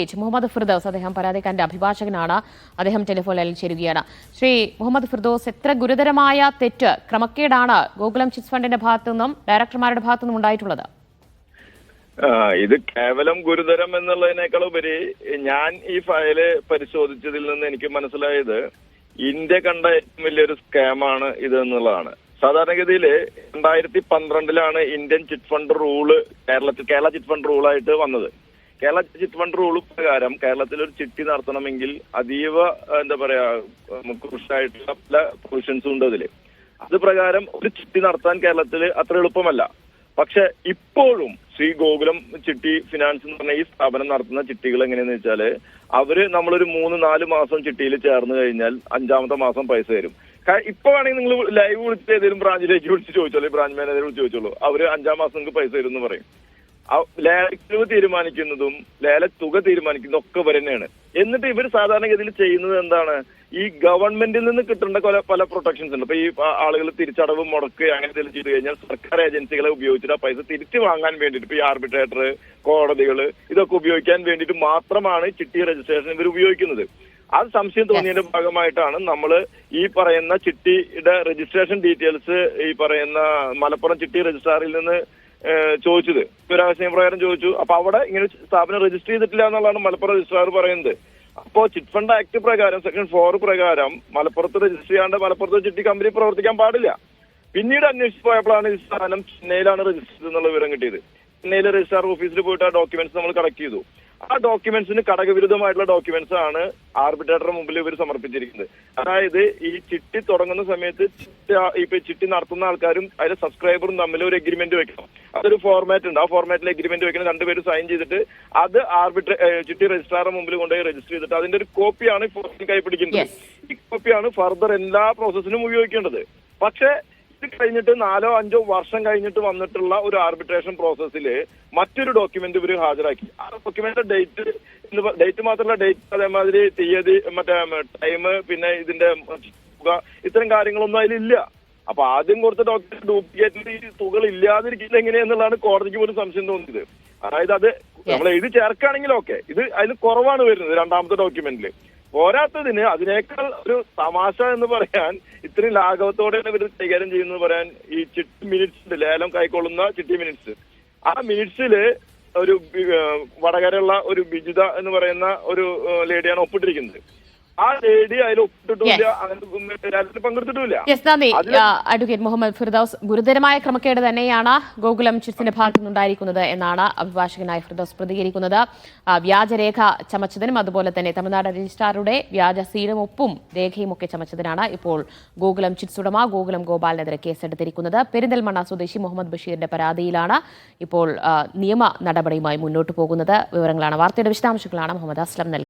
H Muhammad Firdous അദ്ദേഹം പരാതിക്കാരന്റെ അഭിഭാഷകനാണ്. അദ്ദേഹം telephone ലൈനിൽ ചേരുകയാണ്. ശ്രീ മുഹമ്മദ് ഫിർദോസ് എത്ര ഗുരുതരമായ തെറ്റ് ക്രമക്കേടാണ് ഗോകുലം ചിറ്റ് ഫണ്ടിന്റെ ഭാഗത്തു നിന്നും ഡയറക്ടർമാരുടെ ഭാഗത്തു നിന്നും ഉണ്ടായിട്ടുള്ളത് ഇത് കേവലം ഗുരുതരം എന്നുള്ളതിനേക്കാൾ ഉപരി ഞാൻ ഈ ഫയൽ പരിശോധിച്ചതിൽ നിന്ന് എനിക്ക് മനസ്സിലായത് ഇന്ത്യ കണ്ട ഏറ്റവും വലിയൊരു സ്കാമാണ് ഇത് എന്നുള്ളതാണ് സാധാരണഗതിയിൽ രണ്ടായിരത്തി പന്ത്രണ്ടിലാണ് ഇന്ത്യൻ ചിറ്റ് ഫണ്ട് റൂൾ കേരളത്തിൽ കേരള ചിറ്റ് ഫണ്ട് റൂളായിട്ട് വന്നത്. കേരള ചിറ്റ് ഫണ്ട് റൂൾ പ്രകാരം കേരളത്തിൽ ഒരു ചിട്ടി നടത്തണമെങ്കിൽ അതീവ എന്താ പറയാ കൃഷിയായിട്ടുള്ള പല പ്രൊവിഷൻസും ഉണ്ട് അതിൽ. അത് പ്രകാരം ഒരു ചിട്ടി നടത്താൻ കേരളത്തിൽ അത്ര എളുപ്പമല്ല. പക്ഷെ ഇപ്പോഴും ശ്രീ ഗോകുലം ചിട്ടി ഫിനാൻസ് എന്ന് പറഞ്ഞ ഈ സ്ഥാപനം നടത്തുന്ന ചിട്ടികൾ എങ്ങനെയെന്ന് വെച്ചാൽ അവർ നമ്മളൊരു മൂന്ന് നാല് മാസം ചിട്ടിയിൽ ചേർന്ന് കഴിഞ്ഞാൽ അഞ്ചാമത്തെ മാസം പൈസ തരും. ഇപ്പൊ വേണമെങ്കിൽ നിങ്ങൾ ലൈവ് വിളിച്ച് ഏതെങ്കിലും ബ്രാഞ്ചിലേക്ക് വിളിച്ച് ചോദിച്ചോളൂ ബ്രാഞ്ച് മാനേജർ വിളിച്ച് ചോദിച്ചോളൂ. അവർ അഞ്ചാം മാസം നിങ്ങൾക്ക് പൈസ തരും എന്ന് പറയും. ആ ലേലക്കിഴിവ് തീരുമാനിക്കുന്നതും ലേല തുക തീരുമാനിക്കുന്നതും ഒക്കെ ഇവർ തന്നെയാണ്. എന്നിട്ട് ഇവർ സാധാരണഗതിയിൽ ചെയ്യുന്നത് എന്താണ്? ഈ ഗവൺമെന്റിൽ നിന്ന് കിട്ടേണ്ട പല പല പ്രൊട്ടക്ഷൻസ് ഉണ്ട്. ഇപ്പൊ ഈ ആളുകൾ തിരിച്ചടവ് മുടക്ക് അങ്ങനെ എന്തെങ്കിലും ചെയ്തു കഴിഞ്ഞാൽ സർക്കാർ ഏജൻസികളെ ഉപയോഗിച്ചിട്ട് ആ പൈസ തിരിച്ചു വാങ്ങാൻ വേണ്ടിയിട്ട് ഇപ്പൊ ഈ ആർബിട്രേറ്റർ കോടതികൾ ഇതൊക്കെ ഉപയോഗിക്കാൻ വേണ്ടിയിട്ട് മാത്രമാണ് ചിട്ടി രജിസ്ട്രേഷൻ ഇവർ ഉപയോഗിക്കുന്നത്. അത് സംശയം തോന്നിയതിന്റെ ഭാഗമായിട്ടാണ് നമ്മൾ ഈ പറയുന്ന ചിട്ടിയുടെ രജിസ്ട്രേഷൻ ഡീറ്റെയിൽസ് ഈ പറയുന്ന മലപ്പുറം ചിട്ടി രജിസ്ട്രാറിൽ നിന്ന് ചോദിച്ചത്. വിവരാവകാശ പ്രകാരം ചോദിച്ചു. അപ്പൊ അവിടെ ഇങ്ങനെ സ്ഥാപനം രജിസ്റ്റർ ചെയ്തിട്ടില്ല എന്നുള്ളതാണ് മലപ്പുറം രജിസ്ട്രാർ പറയുന്നത്. അപ്പോ ചിറ്റ് ഫണ്ട് ആക്ട് പ്രകാരം സെക്ഷൻ ഫോർ പ്രകാരം മലപ്പുറത്ത് രജിസ്റ്റർ ചെയ്യാണ്ട് മലപ്പുറത്ത് ചിട്ടി കമ്പനി പ്രവർത്തിക്കാൻ പാടില്ല. പിന്നീട് അന്വേഷിച്ച് പോയപ്പോഴാണ് ഈ സ്ഥാനം ചെന്നൈയിലാണ് രജിസ്റ്റർ ചെയ്തെന്നുള്ള വിവരം കിട്ടിയത്. ചെന്നൈയിലെ രജിസ്ട്രാർ ഓഫീസിൽ പോയിട്ട് ആ ഡോക്യുമെന്റ്സ് നമ്മൾ കളക്ട് ചെയ്തു. ആ ഡോക്യുമെന്റ്സിന് കടകവിരുദ്ധമായിട്ടുള്ള ഡോക്യുമെന്റ്സ് ആണ് ആർബിട്രേറ്ററുടെ മുമ്പിൽ ഇവർ സമർപ്പിച്ചിരിക്കുന്നത്. അതായത് ഈ ചിട്ടി തുടങ്ങുന്ന സമയത്ത് ഇപ്പൊ ചിട്ടി നടത്തുന്ന ആൾക്കാരും അതിലെ സബ്സ്ക്രൈബറും തമ്മിൽ ഒരു എഗ്രിമെന്റ് വെക്കണം. അതൊരു ഫോർമാറ്റ് ഉണ്ട്. ആ ഫോർമാറ്റിൽ എഗ്രിമെന്റ് വെക്കണം രണ്ടുപേരും സൈൻ ചെയ്തിട്ട് അത് ആർബിട്രേ ചുറ്റി രജിസ്ട്രാറിന്റെ മുമ്പിൽ കൊണ്ടുപോയി രജിസ്റ്റർ ചെയ്തിട്ട് അതിന്റെ ഒരു കോപ്പിയാണ് ഫോറിൻ കൈപ്പിടിക്കുന്നത് ഈ കോപ്പിയാണ് ഫർദർ എല്ലാ പ്രോസസ്സിനും ഉപയോഗിക്കേണ്ടത്. പക്ഷേ ഇത് കഴിഞ്ഞിട്ട് നാലോ അഞ്ചോ വർഷം കഴിഞ്ഞിട്ട് വന്നിട്ടുള്ള ഒരു ആർബിട്രേഷൻ പ്രോസസ്സിൽ മറ്റൊരു ഡോക്യുമെന്റ് ഇവർ ഹാജരാക്കി. ആ ഡോക്യുമെന്റ് ഡേറ്റ് ഡേറ്റ് മാത്രമല്ല ഡേറ്റ് അതേമാതിരി തീയതി മറ്റേ ടൈം പിന്നെ ഇതിന്റെ ഇത്തരം കാര്യങ്ങളൊന്നും അതിലില്ല. അപ്പൊ ആദ്യം കൊടുത്ത ഡോക്ടർ ഡ്യൂപ്ലിക്കേറ്റ് ഈ തുകകൾ ഇല്ലാതിരിക്കില്ല എങ്ങനെയെന്നുള്ളതാണ് കോടതിക്ക് പോലും സംശയം തോന്നിയത്. അതായത് അത് നമ്മൾ എഴുതി ചേർക്കുകയാണെങ്കിൽ ഓക്കെ ഇത് അതിൽ കുറവാണ് വരുന്നത് രണ്ടാമത്തെ ഡോക്യുമെന്റിൽ പോരാത്തതിന് അതിനേക്കാൾ ഒരു തമാശ എന്ന് പറയാൻ ഇത്രയും ലാഘവത്തോടെയാണ് ഇവർ കൈകാര്യം ചെയ്യുന്നത് പറയാൻ ഈ ചിട്ടി മിനിറ്റ്സ് ഉണ്ട് ലേലം കൈക്കൊള്ളുന്ന ചിട്ടി മിനിറ്റ്സ് ആ മിനിറ്റ്സിൽ ഒരു വടകരയുള്ള ഒരു ബിജിത എന്ന് പറയുന്ന ഒരു ലേഡിയാണ് ഒപ്പിട്ടിരിക്കുന്നത്. ആ ലേഡി അതിൽ ഒപ്പിട്ടിട്ടില്ല അങ്ങനെ പങ്കെടുത്തിട്ടില്ല അഡ്വക്കേറ്റ് മുഹമ്മദ് ഫിർദൌസ് ഗുരുതരമായ ക്രമക്കേട് തന്നെയാണ് ഗോകുലം ചിറ്റ്സിന്റെ ഭാഗത്തു നിന്നുണ്ടായിരിക്കുന്നത് എന്നാണ് അഭിഭാഷകനായ ഫിർദൌസ് പ്രതികരിക്കുന്നത്. വ്യാജരേഖ ചമച്ചതിനും അതുപോലെ തന്നെ തമിഴ്നാട് രജിസ്ട്രാറുടെ വ്യാജ സീലും ഒപ്പും രേഖയും ഒക്കെ ചമച്ചതിനാണ് ഇപ്പോൾ ഗോകുലം ചിറ്റ്സ് ഉടമ ഗോകുലം ഗോപാലിനെതിരെ കേസെടുത്തിരിക്കുന്നത്. പെരിന്തൽമണ്ണ സ്വദേശി മുഹമ്മദ് ബഷീറിന്റെ പരാതിയിലാണ് ഇപ്പോൾ നിയമ നടപടിയുമായി മുന്നോട്ട് പോകുന്നത്. വിവരങ്ങളാണ് വാർത്തയുടെ വിശദാംശങ്ങളാണ് മുഹമ്മദ് അസ്ലം നൽകുന്നത്